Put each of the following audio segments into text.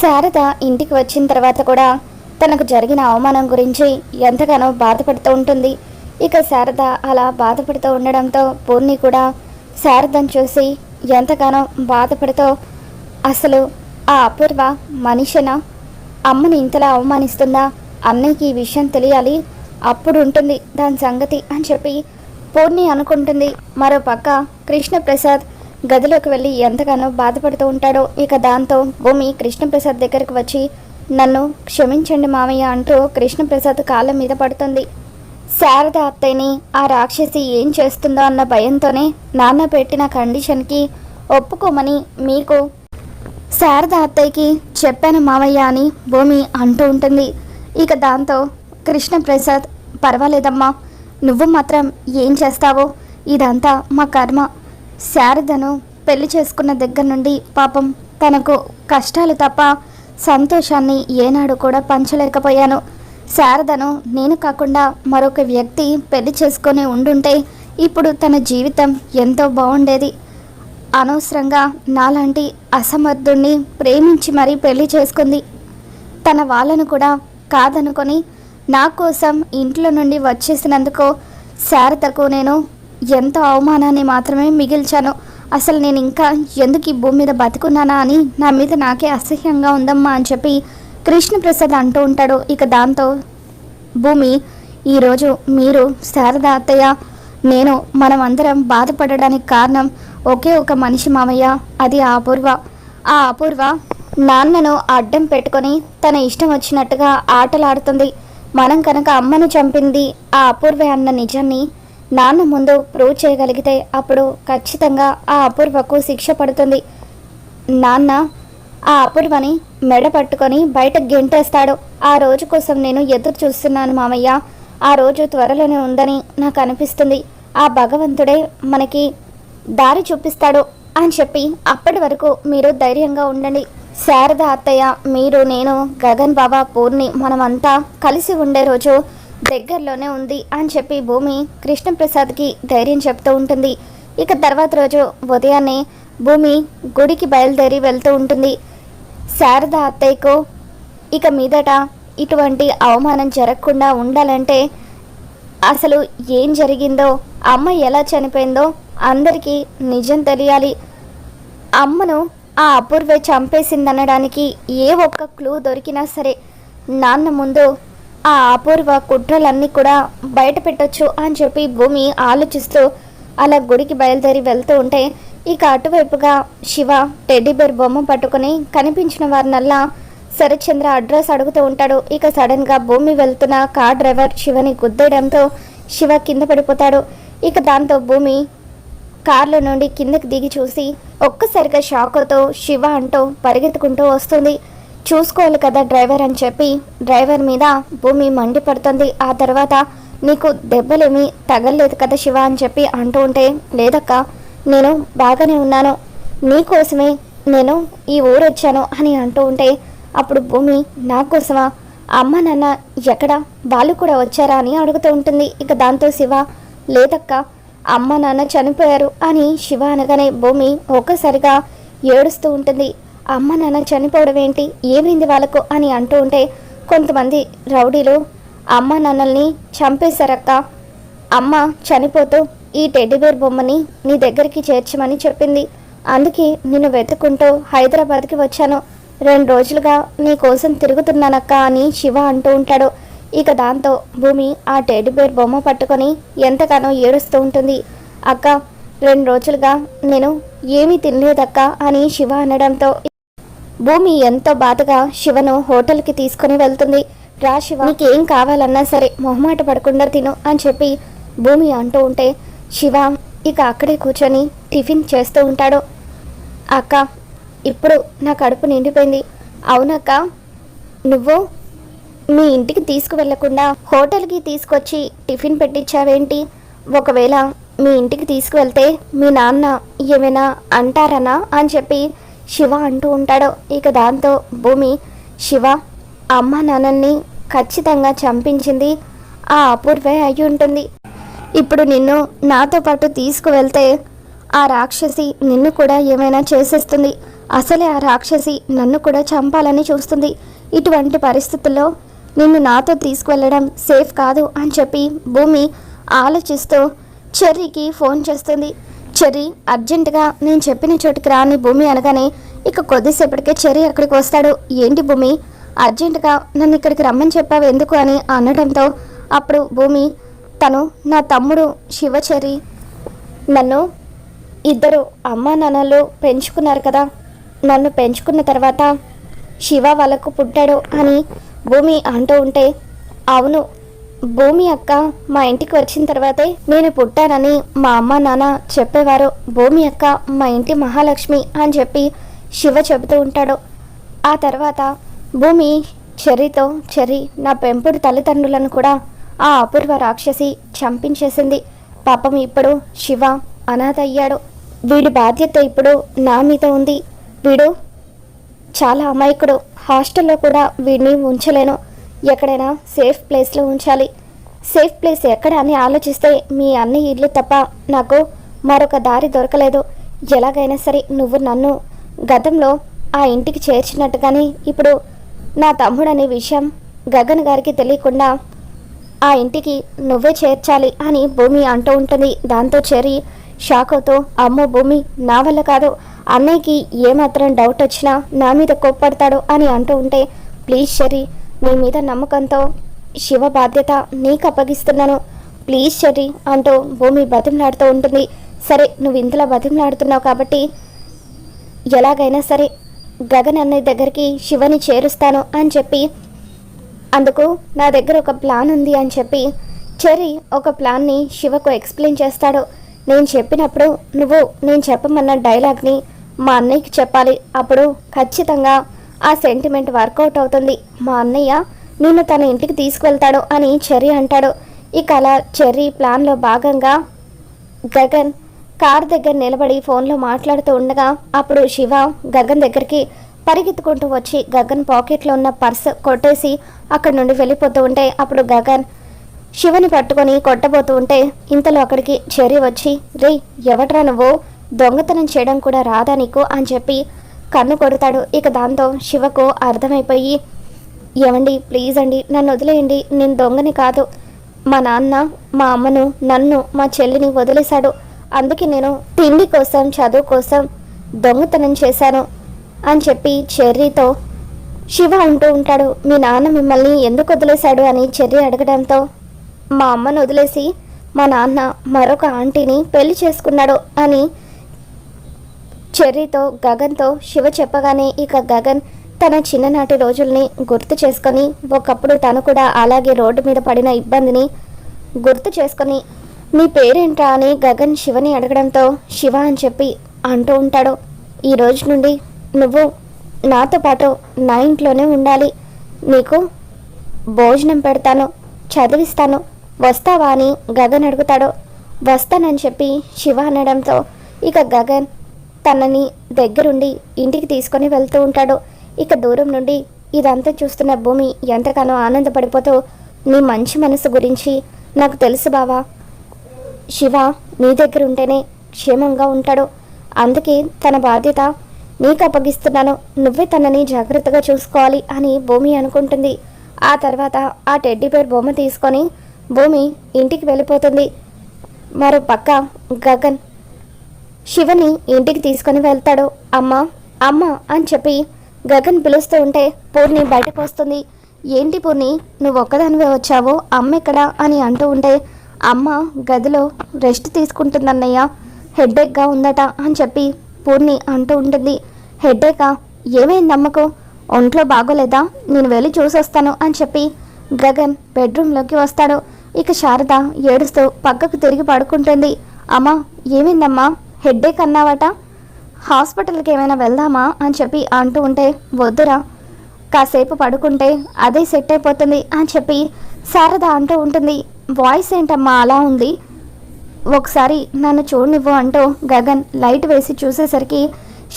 శారద ఇంటికి వచ్చిన తర్వాత కూడా తనకు జరిగిన అవమానం గురించి ఎంతగానో బాధపడుతూ ఉంటుంది. ఇక శారద అలా బాధపడుతూ ఉండడంతో పూర్ణి కూడా శారదను చూసి ఎంతగానో బాధపడుతూ అసలు ఆ అపూర్వ మనిషినా? అమ్మని ఇంతలా అవమానిస్తుందా? అన్నయ్యకి ఈ విషయం తెలియాలి. అప్పుడు ఉంటుంది దాని సంగతి అని చెప్పి పూర్ణి అనుకుంటుంది. మరో పక్క కృష్ణప్రసాద్ గదిలోకి వెళ్ళి ఎంతగానో బాధపడుతూ ఉంటాడో ఇక దాంతో భూమి కృష్ణప్రసాద్ దగ్గరకు వచ్చి నన్ను క్షమించండి మామయ్య అంటూ కృష్ణప్రసాద్ కాళ్ళ మీద పడుతుంది. శారద అత్తయ్యని ఆ రాక్షసి ఏం చేస్తుందో అన్న భయంతోనే నాన్న పెట్టిన కండిషన్కి ఒప్పుకోమని మీకు శారద అత్తయ్యకి చెప్పాను మామయ్య అని భూమి అంటూ ఉంటుంది. ఇక దాంతో కృష్ణప్రసాద్ పర్వాలేదమ్మా నువ్వు మాత్రం ఏం చేస్తావో ఇదంతా మా కర్మ. శారదను పెళ్ళి చేసుకున్న దగ్గర నుండి పాపం తనకు కష్టాలు తప్ప సంతోషాన్ని ఏనాడు కూడా పంచలేకపోయాను. శారదను నేను కాకుండా మరొక వ్యక్తి పెళ్ళి చేసుకొని ఉండుంటే ఇప్పుడు తన జీవితం ఎంతో బాగుండేది. అనవసరంగా నాలాంటి అసమర్థుణ్ణి ప్రేమించి మరీ పెళ్ళి చేసుకుంది. తన వాళ్ళను కూడా కాదనుకొని నా కోసం ఇంట్లో నుండి వచ్చేసినందుకు శారదకు నేను ఎంతో అవమానాన్ని మాత్రమే మిగిల్చాను. అసలు నేను ఇంకా ఎందుకు ఈ భూమి మీద బతుకున్నానా అని నా మీద నాకే అసహ్యంగా ఉందమ్మా అని చెప్పి కృష్ణప్రసాద్ అంటూ ఉంటాడు. ఇక దాంతో భూమి ఈరోజు మీరు శారద అత్తయ్య నేను మనం అందరం బాధపడడానికి కారణం ఒకే ఒక మనిషి మామయ్య అది ఆ అపూర్వ. ఆ అపూర్వ నాన్నను అడ్డం పెట్టుకొని తన ఇష్టం వచ్చినట్టుగా ఆటలాడుతుంది. మనం కనుక అమ్మను చంపింది ఆ అపూర్వ అన్న నిజాన్ని నాన్న ముందు ప్రూవ్ చేయగలిగితే అప్పుడు ఖచ్చితంగా ఆ అపూర్వకు శిక్ష పడుతుంది. నాన్న ఆ అపూర్వని మెడ పట్టుకొని బయట గెంటేస్తాడు. ఆ రోజు కోసం నేను ఎదురు చూస్తున్నాను మామయ్య. ఆ రోజు త్వరలోనే ఉందని నాకు అనిపిస్తుంది. ఆ భగవంతుడే మనకి దారి చూపిస్తాడు అని చెప్పి అప్పటి వరకు మీరు ధైర్యంగా ఉండండి. శారద అత్తయ్య మీరు నేను గగన్ బాబా పూర్ణి మనమంతా కలిసి ఉండే రోజు దగ్గరలోనే ఉంది అని చెప్పి భూమి కృష్ణప్రసాద్కి ధైర్యం చెప్తూ ఉంటుంది. ఇక తర్వాత రోజు ఉదయాన్నే భూమి గుడికి బయలుదేరి వెళ్తూ ఉంటుంది. శారద అత్తయ్యకు ఇక మీదట ఇటువంటి అవమానం జరగకుండా ఉండాలంటే అసలు ఏం జరిగిందో అమ్మ ఎలా చనిపోయిందో అందరికీ నిజం తెలియాలి. అమ్మను ఆ అపూర్వే చంపేసిందనడానికి ఏ ఒక్క క్లూ దొరికినా సరే నాన్న ముందు ఆ అపూర్వ కుట్రలన్నీ కూడా బయట పెట్టొచ్చు అని చెప్పి భూమి ఆలోచిస్తూ అలా గుడికి బయలుదేరి వెళ్తూ ఉంటే ఇక అటువైపుగా శివ టెడ్డీబేర్ బొమ్మ పట్టుకొని కనిపించిన వారినల్లా శరత్చంద్ర అడ్రస్ అడుగుతూ ఉంటాడు. ఇక సడన్గా భూమి వెళ్తున్న కార్ డ్రైవర్ శివని గుద్దేయడంతో శివ కింద పడిపోతాడు. ఇక దాంతో భూమి కార్లో నుండి కిందకి దిగి చూసి ఒక్కసారిగా షాకుతో శివ అంటూ పరిగెత్తుకుంటూ వస్తుంది. చూసుకోవాలి కదా డ్రైవర్ అని చెప్పి డ్రైవర్ మీద భూమి మండిపడుతుంది. ఆ తర్వాత నీకు దెబ్బలేమి తగలలేదు కదా శివ అని చెప్పి అంటూ ఉంటే లేదక్క నేను బాగానే ఉన్నాను. నీకోసమే నేను ఈ ఊరు వచ్చాను అని అంటూ ఉంటే అప్పుడు భూమి నా కోసమా అమ్మ నాన్న ఎక్కడ? వాళ్ళు కూడా వచ్చారా అని అడుగుతూ ఉంటుంది. ఇక దాంతో శివ లేదక్క అమ్మ నాన్న చనిపోయారు అని శివ అనగానే భూమి ఒక్కసారిగా ఏడుస్తూ ఉంటుంది. అమ్మ నాన్న చనిపోవడం ఏంటి? ఏమైంది వాళ్ళకు? అని అంటూ ఉంటే కొంతమంది రౌడీలు అమ్మ నాన్నల్ని చంపేశారక్క. అమ్మ చనిపోతూ ఈ టెడ్డీబేర్ బొమ్మని నీ దగ్గరికి చేర్చమని చెప్పింది. అందుకే నిన్ను వెతుక్కుంటూ హైదరాబాద్కి వచ్చాను. రెండు రోజులుగా నీ కోసం తిరుగుతున్నానక్క అని శివ అంటూ ఉంటాడు. ఇక దాంతో భూమి ఆ టెడ్డీబేర్ బొమ్మ పట్టుకొని ఎంతగానో ఏడుస్తూ ఉంటుంది. అక్క రెండు రోజులుగా నేను ఏమీ తినలేదక్క అని శివ అనడంతో భూమి ఎంతో బాధగా శివను హోటల్కి తీసుకుని వెళ్తుంది. రా శివ నీకేం కావాలన్నా సరే మొహమాట పడకుండా తిను అని చెప్పి భూమి అంటూ ఉంటే శివ ఇక అక్కడే కూర్చొని టిఫిన్ చేస్తూ ఉంటాడు. అక్క ఇప్పుడు నా కడుపు నిండిపోయింది. అవునక్క నువ్వు మీ ఇంటికి తీసుకువెళ్ళకుండా హోటల్కి తీసుకొచ్చి టిఫిన్ పెట్టించావేంటి? ఒకవేళ మీ ఇంటికి తీసుకువెళ్తే మీ నాన్న ఏమైనా అంటారనా అని చెప్పి శివ అంటూ ఉంటాడో. ఇక దాంతో భూమి శివ అమ్మ నాన్నల్ని ఖచ్చితంగా చంపించింది. ఆ అపూర్వే అయి ఉంటుంది. ఇప్పుడు నిన్ను నాతో పాటు తీసుకువెళ్తే ఆ రాక్షసి నిన్ను కూడా ఏమైనా చేసేస్తుంది. అసలే ఆ రాక్షసి నన్ను కూడా చంపాలని చూస్తుంది. ఇటువంటి పరిస్థితుల్లో నిన్ను నాతో తీసుకువెళ్ళడం సేఫ్ కాదు అని చెప్పి భూమి ఆలోచిస్తూ చెర్రీకి ఫోన్ చేస్తుంది. చెర్రీ అర్జెంటుగా నేను చెప్పిన చోటుకి రాని భూమి అనగానే ఇక కొద్దిసేపటికే చెర్రీ అక్కడికి వస్తాడు. ఏంటి భూమి? అర్జెంటుగా నన్ను ఇక్కడికి రమ్మని చెప్పావు ఎందుకు అని అనడంతో అప్పుడు భూమి తను నా తమ్ముడు శివచరి నన్ను ఇద్దరు అమ్మా నాన్నలు పెంచుకున్నారు కదా. నన్ను పెంచుకున్న తర్వాత శివ వాళ్ళకు పుట్టాడు అని భూమి అంటూ ఉంటే అవును భూమి అక్క మా ఇంటికి వచ్చిన తర్వాతే నేను పుట్టానని మా అమ్మ నాన్న చెప్పేవారు. భూమి అక్క మా ఇంటి మహాలక్ష్మి అని చెప్పి శివ చెబుతూ ఉంటాడు. ఆ తర్వాత భూమి చెర్రీతో చెర్రీ నా పెంపుడు తల్లిదండ్రులను కూడా ఆ అపూర్వ రాక్షసి చంపించేసింది. పాపం ఇప్పుడు శివ అనాథ అయ్యాడు. వీడి బాధ్యత ఇప్పుడు నా మీద ఉంది. వీడు చాలా అమాయకుడు. హాస్టల్లో కూడా వీడిని ఉంచలేను. ఎక్కడైనా సేఫ్ ప్లేస్లో ఉంచాలి. సేఫ్ ప్లేస్ ఎక్కడ అని ఆలోచిస్తే మీ అన్ని ఇల్లు తప్ప నాకు మరొక దారి దొరకలేదు. ఎలాగైనా సరే నువ్వు నన్ను గతంలో ఆ ఇంటికి చేర్చినట్టుగాని ఇప్పుడు నా తమ్ముడు అనే విషయం గగన్ గారికి తెలియకుండా ఆ ఇంటికి నువ్వే చేర్చాలి అని భూమి అంటూ ఉంటుంది. దాంతో చేరి షాక్ అవుతూ అమ్మో భూమి నా వల్ల కాదు. అన్నయ్యకి ఏమాత్రం డౌట్ వచ్చినా నా మీద కోప్పడతాడు అని అంటూ ఉంటే ప్లీజ్ చెరి నీ మీద నమ్మకంతో శివ బాధ్యత నీకు అప్పగిస్తున్నాను. ప్లీజ్ చెరి అంటూ భూమి బతిమలాడుతూ ఉంటుంది. సరే నువ్వు ఇంతలా బతిమలాడుతున్నావు కాబట్టి ఎలాగైనా సరే గగన్ అన్నయ్య దగ్గరికి శివని చేరుస్తాను అని చెప్పి అందుకు నా దగ్గర ఒక ప్లాన్ ఉంది అని చెప్పి చెరి ఒక ప్లాన్ని శివకు ఎక్స్ప్లెయిన్ చేస్తాడు. నేను చెప్పినప్పుడు నువ్వు నేను చెప్పమన్న డైలాగ్ని మా అన్నయ్యకి చెప్పాలి. అప్పుడు ఖచ్చితంగా ఆ సెంటిమెంట్ వర్కౌట్ అవుతుంది. మా అన్నయ్య నిన్ను తన ఇంటికి తీసుకువెళ్తాడు అని చెర్రీ అంటాడు. ఇక అలా చెర్రీ ప్లాన్లో భాగంగా గగన్ కార్ దగ్గర నిలబడి ఫోన్లో మాట్లాడుతూ ఉండగా అప్పుడు శివ గగన్ దగ్గరికి పరిగెత్తుకుంటూ వచ్చి గగన్ పాకెట్లో ఉన్న పర్స్ కొట్టేసి అక్కడి నుండి వెళ్ళిపోతూ ఉంటే అప్పుడు గగన్ శివని పట్టుకొని కొట్టబోతూ ఉంటే ఇంతలో అక్కడికి చెర్రీ వచ్చి రే ఎవట్రా నువ్వు? దొంగతనం చేయడం కూడా రాదా నీకు? అని చెప్పి కన్ను కొడతాడు. ఇక దాంతో శివకు అర్థమైపోయి ఏమండి ప్లీజ్ అండి నన్ను వదిలేయండి నేను దొంగని కాదు. మా నాన్న మా అమ్మను నన్ను మా చెల్లిని వదిలేశాడు. అందుకే నేను తిండి కోసం చదువు కోసం దొంగతనం చేశాను అని చెప్పి చెర్రీతో శివ ఉంటూ ఉంటాడు. మీ నాన్న మిమ్మల్ని ఎందుకు వదిలేశాడు? అని చెర్రీ అడగడంతో మా అమ్మను వదిలేసి మా నాన్న మరొక ఆంటీని పెళ్ళి చేసుకున్నాడు అని చెర్రీతో గగన్తో శివ చెప్పగానే ఇక గగన్ తన చిన్ననాటి రోజుల్ని గుర్తు చేసుకొని ఒకప్పుడు తను కూడా అలాగే రోడ్డు మీద పడిన ఇబ్బందిని గుర్తు చేసుకొని నీ పేరేంటా అని గగన్ శివని అడగడంతో శివ అని చెప్పి అంటూ ఉంటాడు. ఈ రోజు నుండి నువ్వు నాతో పాటు నా ఇంట్లోనే ఉండాలి. నీకు భోజనం పెడతాను చదివిస్తాను. వస్తావా? అని గగన్ అడుగుతాడు. వస్తానని చెప్పి శివ అనడంతో ఇక గగన్ తనని దగ్గరుండి ఇంటికి తీసుకొని వెళ్తూ ఉంటాడు. ఇక దూరం నుండి ఇదంతా చూస్తున్న భూమి ఎంతగానో ఆనందపడిపోతూ నీ మంచి మనసు గురించి నాకు తెలుసు బావా. శివ నీ దగ్గర ఉంటేనే క్షేమంగా ఉంటాడు. అందుకే తన బాధ్యత నీకు అప్పగిస్తున్నాను. నువ్వే తనని జాగ్రత్తగా చూసుకోవాలి అని భూమి అనుకుంటుంది. ఆ తర్వాత ఆ టెడ్డీ పేరు బొమ్మ తీసుకొని భూమి ఇంటికి వెళ్ళిపోతుంది. మరో పక్క గగన్ శివని ఇంటికి తీసుకొని వెళ్తాడు. అమ్మ అమ్మ అని చెప్పి గగన్ పిలుస్తూ ఉంటే పూర్ణి బయటకు వస్తుంది. ఏంటి పూర్ణి నువ్వు ఒక్కదానివే వచ్చావు? అమ్మ ఇక్కడ అని అంటూ ఉంటే అమ్మ గదిలో రెస్ట్ తీసుకుంటుందన్నయ్య. హెడ్ఏక్గా ఉందట అని చెప్పి పూర్ణి అంటూ ఉంటుంది. హెడ్ఏకా ఏమైంది అమ్మకు? ఒంట్లో బాగోలేదా? నేను వెళ్ళి చూసొస్తాను అని చెప్పి గగన్ బెడ్రూమ్లోకి వస్తాడు. ఇక శారద ఏడుస్తూ పక్కకు తిరిగి పడుకుంటుంది. అమ్మా ఏమైందమ్మా? హెడ్డేక్ అన్నావట? హాస్పిటల్కి ఏమైనా వెళ్దామా అని చెప్పి అంటూ ఉంటే వద్దురా. కాసేపు పడుకుంటే అదే సెట్ అయిపోతుంది అని చెప్పి శారద అంటూ ఉంటుంది. వాయిస్ ఏంటమ్మా అలా ఉంది? ఒకసారి నన్ను చూడనివ్వు అంటూ గగన్ లైట్ వేసి చూసేసరికి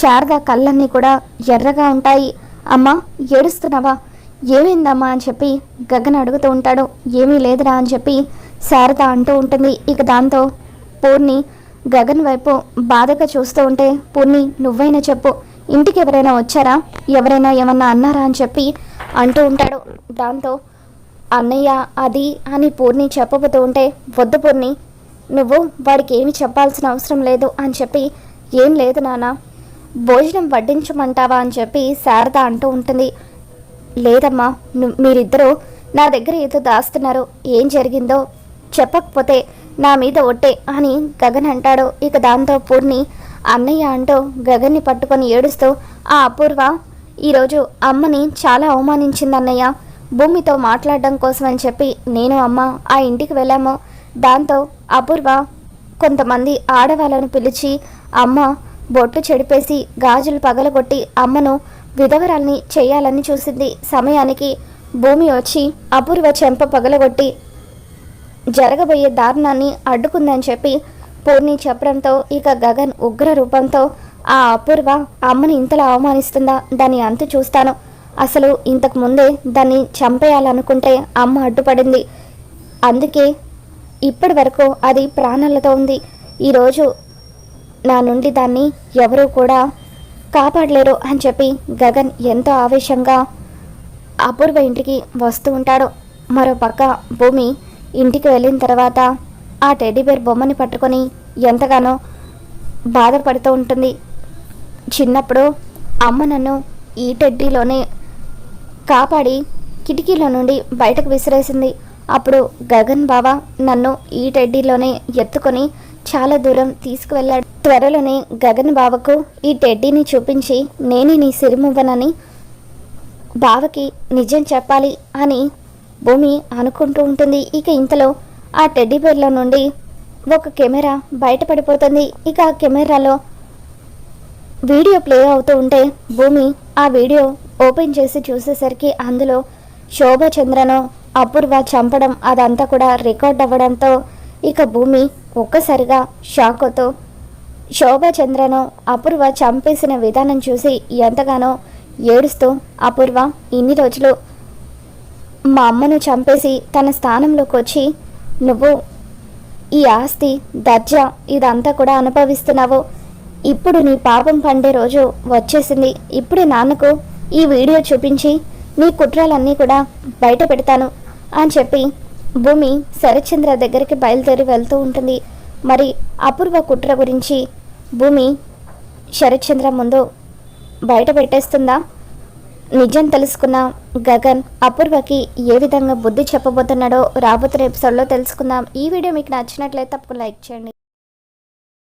శారద కళ్ళన్నీ కూడా ఎర్రగా ఉంటాయి. అమ్మా ఏడుస్తున్నావా? ఏమైందమ్మా? అని చెప్పి గగన్ అడుగుతూ ఉంటాడు. ఏమీ లేదురా అని చెప్పి శారద అంటూ ఉంటుంది. ఇక దాంతో పూర్ణి గగన్ వైపు బాధగా చూస్తూ ఉంటే పూర్ణి నువ్వైనా చెప్పు. ఇంటికి ఎవరైనా వచ్చారా? ఎవరైనా ఏమన్నా అన్నారా? అని చెప్పి అంటూ ఉంటాడు. దాంతో అన్నయ్య అది అని పూర్ణి చెప్పబోతూ ఉంటే వద్దు పూర్ణి నువ్వు వాడికి ఏమి చెప్పాల్సిన అవసరం లేదు అని చెప్పి ఏం లేదు నాన్న భోజనం వడ్డించమంటావా? అని చెప్పి శారద అంటూ ఉంటుంది. లేదమ్మా మీరిద్దరూ నా దగ్గర ఏదో దాస్తున్నారు. ఏం జరిగిందో చెప్పకపోతే నా మీద ఒట్టే అని గగన్ అంటాడు. ఇక దాంతో పూర్ణి అన్నయ్య అంటూ గగన్ని పట్టుకొని ఏడుస్తూ ఆ అపూర్వ ఈరోజు అమ్మని చాలా అవమానించింది అన్నయ్య భూమితో మాట్లాడడం కోసం అని చెప్పి నేను అమ్మ ఆ ఇంటికి వెళ్ళాము. దాంతో అపూర్వ కొంతమంది ఆడవాళ్ళను పిలిచి అమ్మ బొట్టు చెడిపేసి గాజులు పగలగొట్టి అమ్మను విధవరాల్ని చేయాలని చూసింది. సమయానికి భూమి వచ్చి అపూర్వ చెంప పగలగొట్టి జరగబోయే దారుణాన్ని అడ్డుకుందని చెప్పి పూర్ణి చెప్పడంతో ఇక గగన్ ఉగ్ర రూపంతో ఆ అపూర్వ అమ్మని ఇంతలా అవమానిస్తుందా? దాని అంతు చూస్తాను. అసలు ఇంతకు ముందే దాన్ని చంపేయాలనుకుంటే అమ్మ అడ్డుపడింది. అందుకే ఇప్పటి వరకు అది ప్రాణాలతో ఉంది. ఈరోజు నా నుండి దాన్ని ఎవరూ కూడా కాపాడలేరు అని చెప్పి గగన్ ఎంతో ఆవేశంగా అపూర్వ ఇంటికి వస్తూ ఉంటాడు. మరో పక్క భూమి ఇంటికి వెళ్ళిన తర్వాత ఆ టెడ్డీబేర్ బొమ్మని పట్టుకొని ఎంతగానో బాధపడుతూ ఉంటుంది. చిన్నప్పుడు అమ్మ నన్ను ఈ టెడ్డీలోనే కాపాడి కిటికీలో నుండి బయటకు విసిరేసింది. అప్పుడు గగన్ బావ నన్ను ఈ టెడ్డీలోనే ఎత్తుకొని చాలా దూరం తీసుకువెళ్ళాడు. త్వరలోనే గగన్ బావకు ఈ టెడ్డీని చూపించి నేనే నీ సిరిమువ్వనని బావకి నిజం చెప్పాలి అని భూమి అనుకుంటూ ఉంటుంది. ఇక ఇంతలో ఆ టెడ్డీ బేర్లో నుండి ఒక కెమెరా బయటపడిపోతుంది. ఇక ఆ కెమెరాలో వీడియో ప్లే అవుతూ ఉంటే భూమి ఆ వీడియో ఓపెన్ చేసి చూసేసరికి అందులో శోభచంద్రను అపూర్వ చంపడం అదంతా కూడా రికార్డ్ అవ్వడంతో ఇక భూమి ఒక్కసారిగా షాకుతో శోభచంద్రను అపూర్వ చంపేసిన విధానం చూసి ఎంతగానో ఏడుస్తూ అపూర్వ ఇన్ని రోజులు మా అమ్మను చంపేసి తన స్థానంలోకి వచ్చి నువ్వు ఈ ఆస్తి దర్జా ఇదంతా కూడా అనుభవిస్తున్నావు. ఇప్పుడు నీ పాపం పండే రోజు వచ్చేసింది. ఇప్పుడే నాన్నకు ఈ వీడియో చూపించి నీ కుట్రలన్నీ కూడా బయట పెడతాను అని చెప్పి భూమి శరత్చంద్ర దగ్గరికి బయలుదేరి వెళ్తూ ఉంటుంది. మరి అపూర్వ కుట్ర గురించి భూమి శరత్చంద్ర ముందు బయట పెట్టేస్తుందా? నిజం తెలుసుకున్న గగన్ అపూర్వకి ఏ విధంగా బుద్ధి చెప్పబోతున్నాడో రాబోతున్న ఎపిసోడ్లో తెలుసుకుందాం. ఈ వీడియో మీకు నచ్చినట్లయితే తప్పకుండా లైక్ చేయండి.